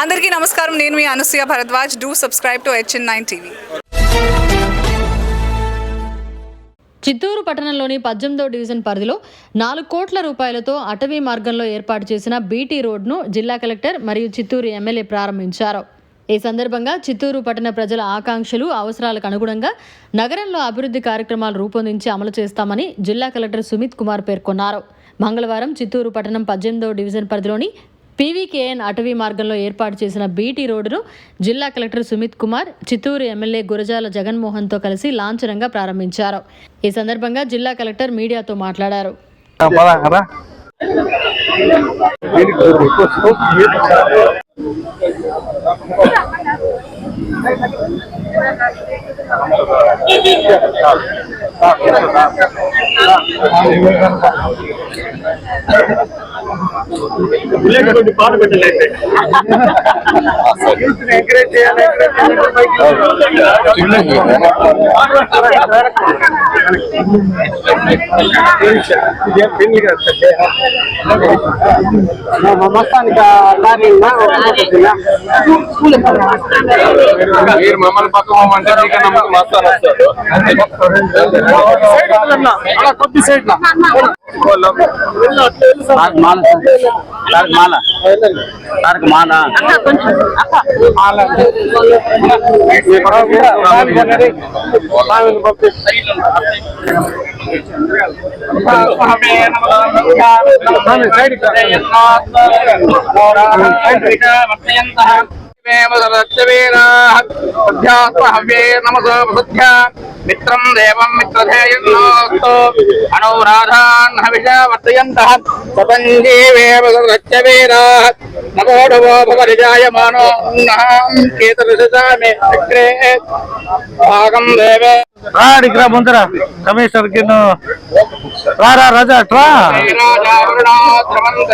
అందరికీ నమస్కారం. నేను మీ Anasuya Bharadwaj. Do subscribe to HN nine TV Chittoor పట్టణంలోని పద్దెనిమిదో డివిజన్ పరిధిలో నాలుగు కోట్ల రూపాయలతో అటవీ మార్గంలో ఏర్పాటు చేసిన బీటీ రోడ్ను జిల్లా కలెక్టర్ మరియు చిత్తూరు ఎమ్మెల్యే ప్రారంభించారు. ఈ సందర్భంగా చిత్తూరు పట్టణ ప్రజల ఆకాంక్షలు అవసరాలకు అనుగుణంగా నగరంలో అభివృద్ధి కార్యక్రమాలు రూపొందించి అమలు చేస్తామని జిల్లా కలెక్టర్ సుమిత్ కుమార్ పేర్కొన్నారు. మంగళవారం చిత్తూరు పట్టణం పద్దెనిమిదో డివిజన్ పరిధిలోని పీవీకేఎన్ అటవీ మార్గంలో ఏర్పాటు చేసిన బీటీ రోడ్డును జిల్లా కలెక్టర్ సుమిత్ కుమార్ చిత్తూరు ఎమ్మెల్యే గురజాల జగన్మోహన్తో కలిసి లాంఛనంగా ప్రారంభించారు. ఈ సందర్భంగా జిల్లా కలెక్టర్ మీడియాతో మాట్లాడారు. పాట పెట్టలేదు మీరు మమ్మల్ని పక్కన పోమంటే నీకన్నా ముందు మస్తాన్ వస్తాడు కొద్ది సైడ్ మాల సార్ మాల సార్కి మాల మిత్రం దేవం మిత్రధేయోస్తు అనురాధాన్ హవిష వర్తయంతః సతంజీవేవ సత్యవీరా నకోడవో భవరిజాయమానో కేతరుషామి చక్రే భాగం దేవే రాడికి రా ముందర కమిషనర్కి రారా రాజా ట్రా ద్రవంత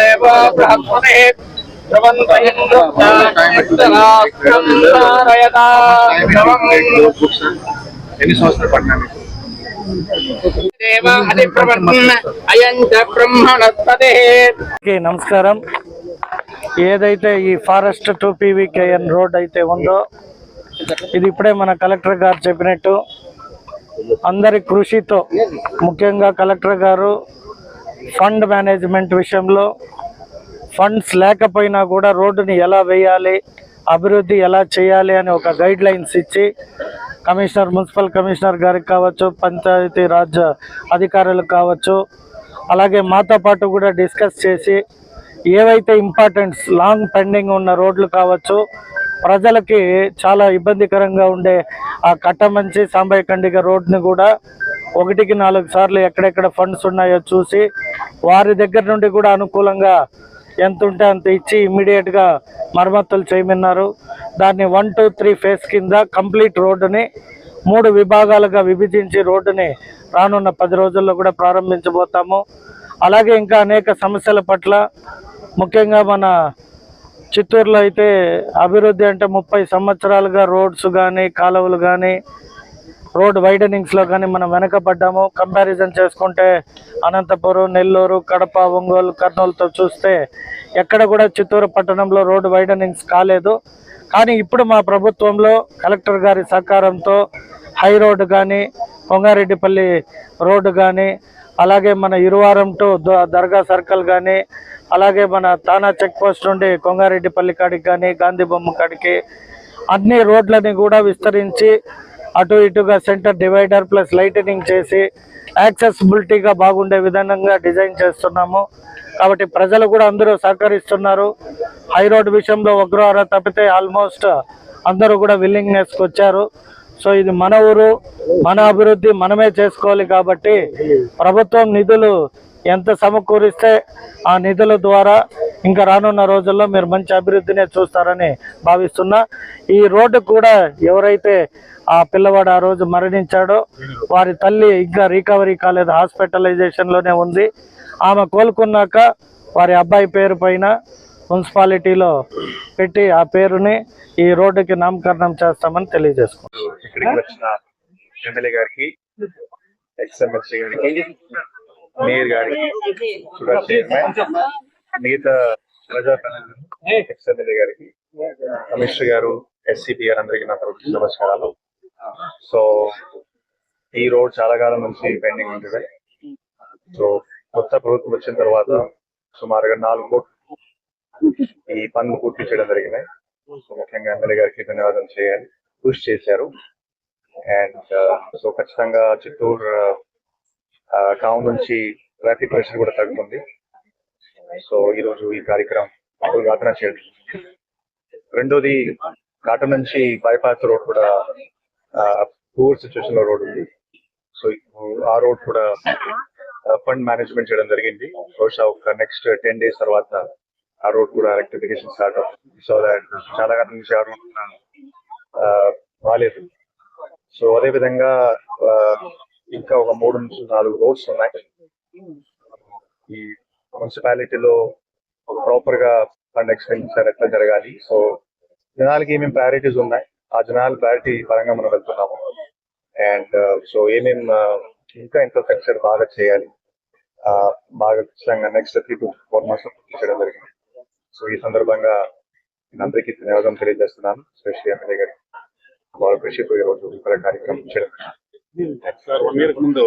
ఎన్ని సంవత్సరాలు నమస్కారం ఏదైతే ఈ ఫారెస్ట్ టు పీవీకేఎన్ రోడ్ అయితే ఉందో ఇది ఇప్పుడే మన కలెక్టర్ గారు చెప్పినట్టు అందరి కృషితో ముఖ్యంగా కలెక్టర్ గారు ఫండ్ మేనేజ్మెంట్ విషయంలో ఫండ్స్ లేకపోయినా కూడా రోడ్డుని ఎలా వేయాలి అభివృద్ధి ఎలా చేయాలి అని ఒక గైడ్ లైన్స్ ఇచ్చి కమిషనర్ మున్సిపల్ కమిషనర్ గారికి కావచ్చు పంచాయతీ రాజ్ అధికారులకు కావచ్చు అలాగే మాతో పాటు కూడా డిస్కస్ చేసి ఏవైతే ఇంపార్టెంట్స్ లాంగ్ పెండింగ్ ఉన్న రోడ్లు కావచ్చు ప్రజలకి చాలా ఇబ్బందికరంగా ఉండే ఆ కట్టమంచి సాంబయ్య కండిగ రోడ్ని కూడా ఒకటికి నాలుగు సార్లు ఎక్కడెక్కడ ఫండ్స్ ఉన్నాయో చూసి వారి దగ్గర నుండి కూడా అనుకూలంగా ఎంత ఉంటే అంత ఇచ్చి ఇమ్మీడియట్గా మరమ్మతులు చేయమన్నారు. దాన్ని వన్ టూ త్రీ ఫేస్ కింద కంప్లీట్ రోడ్డుని మూడు విభాగాలుగా విభజించి రోడ్డుని రానున్న పది రోజుల్లో కూడా ప్రారంభించబోతాము. అలాగే ఇంకా అనేక సమస్యల పట్ల ముఖ్యంగా మన చిత్తూరులో అయితే అభివృద్ధి అంటే ముప్పై సంవత్సరాలుగా రోడ్స్ కానీ కాలువలు కానీ రోడ్ వైడనింగ్స్లో కానీ మనం వెనకబడ్డాము. కంపారిజన్ చేసుకుంటే అనంతపురం నెల్లూరు కడప ఒంగోలు కర్నూలుతో చూస్తే ఎక్కడ కూడా చిత్తూరు పట్టణంలో రోడ్ వైడనింగ్స్ కాలేదు. కానీ ఇప్పుడు మా ప్రభుత్వంలో కలెక్టర్ గారి సహకారంతో హై రోడ్ కానీ కొంగారెడ్డిపల్లి రోడ్డు కానీ అలాగే మన ఇరువారం టు ద- దర్గా సర్కిల్ కానీ అలాగే మన తానా చెక్ పోస్ట్ నుండి కొంగారెడ్డిపల్లి కాడికి కానీ గాంధీ బొమ్మ కాడికి అన్ని రోడ్లని కూడా విస్తరించి అటు ఇటుగా సెంటర్ డివైడర్ ప్లస్ లైటనింగ్ చేసి యాక్సెసిబిలిటీగా బాగుండే విధంగా డిజైన్ చేస్తున్నాము. కాబట్టి ప్రజలు కూడా అందరూ సహకరిస్తున్నారు. హై రోడ్ విషయంలో ఒకరు తప్పితే ఆల్మోస్ట్ అందరూ కూడా విల్లింగ్నెస్కి వచ్చారు. సో ఇది మన ఊరు మన అభివృద్ధి మనమే చేసుకోవాలి కాబట్టి ప్రభుత్వం నిధులు ఎంత సమకూరిస్తే ఆ నిధుల ద్వారా ఇంకా రానున్న రోజుల్లో మీరు మంచి అభివృద్ధినే చూస్తారని భావిస్తున్నా. ఈ రోడ్డు కూడా ఎవరైతే ఆ పిల్లవాడు ఆ రోజు మరణించాడో వారి తల్లి ఇంకా రికవరీ కాలేదు హాస్పిటలైజేషన్లోనే ఉంది. ఆమె కోలుకున్నాక వారి అబ్బాయి పేరు పైన మున్సిపాలిటీలో పెట్టి ఆ పేరుని ఈ రోడ్డుకి నామకరణం చేస్తామని ఎమ్మెల్యే గారికి గారికి మేయర్ మిగతా ప్రజాప్రతినిధులు ఎక్స్ఎమ్మెల్యే గారికి కమిషనర్ గారు ఎస్సిపి గారు అందరికీ నా తరఫు నమస్కారాలు. సో ఈ రోడ్ చాలా కాలం నుంచి పెండింగ్ ఉంటుంది. సో కొత్త ప్రభుత్వం వచ్చిన తర్వాత సుమారుగా నాలుగు కోట్లు ఈ పనులు పూర్తి చేయడం జరిగినాయి సో ముఖ్యంగా ఎమ్మెల్యే గారికి ధన్యవాదం చేయాలి. కృషి చేశారు. అండ్ సో ఖచ్చితంగా చిత్తూరు టౌన్ నుంచి ట్రాఫిక్ ప్రెషర్ కూడా తగ్గుతుంది. సో ఈ రోజు ఈ కార్యక్రమం యాత్ర చేయడం. రెండోది కాటన్ నుంచి బైపాస్ రోడ్ కూడా పూర్ సిచ్యువేషన్లో రోడ్ ఉంది. సో ఆ రోడ్ కూడా ఫండ్ మేనేజ్మెంట్ చేయడం జరిగింది. బహుశా ఒక నెక్స్ట్ టెన్ డేస్ తర్వాత ఆ రోడ్ కూడా రెక్టిఫికేషన్ స్టార్ట్ అవుతుంది. సో దాట్ చాలా కాలం నుంచి ఆ రోడ్ బాగాలేదు సో అదే విధంగా ఇంకా ఒక మూడు నుంచి నాలుగు రోడ్స్ ఉన్నాయి. ఈ మున్సిపాలిటీలో ప్రాపర్గా ఫండ్ ఎక్స్పెండిచర్ ఎట్లా జరగాలి? సో జనాలకి ఏమేమి ప్రయారిటీస్ ఉన్నాయి? ఆ జనాల ప్రయారిటీ పరంగా మనం వెళ్తున్నాము. అండ్ సో uh, ఏమేం uh, ఇంకా ఇన్ఫ్రాస్ట్రక్చర్ బాగా చేయాలి? ఆ, బాగా ఖచ్చితంగా next three to four months చేయడం జరిగింది. సో ఈ సందర్భంగా నేను అందరికీ ధన్యవాదం తెలియజేస్తున్నాను. స్పెషల్ ఎమ్మెల్యే గారు. వాళ్ళ కృషి ఈరోజు కార్యక్రమం చేయడం. సార్ వన్ ఇయర్ ముందు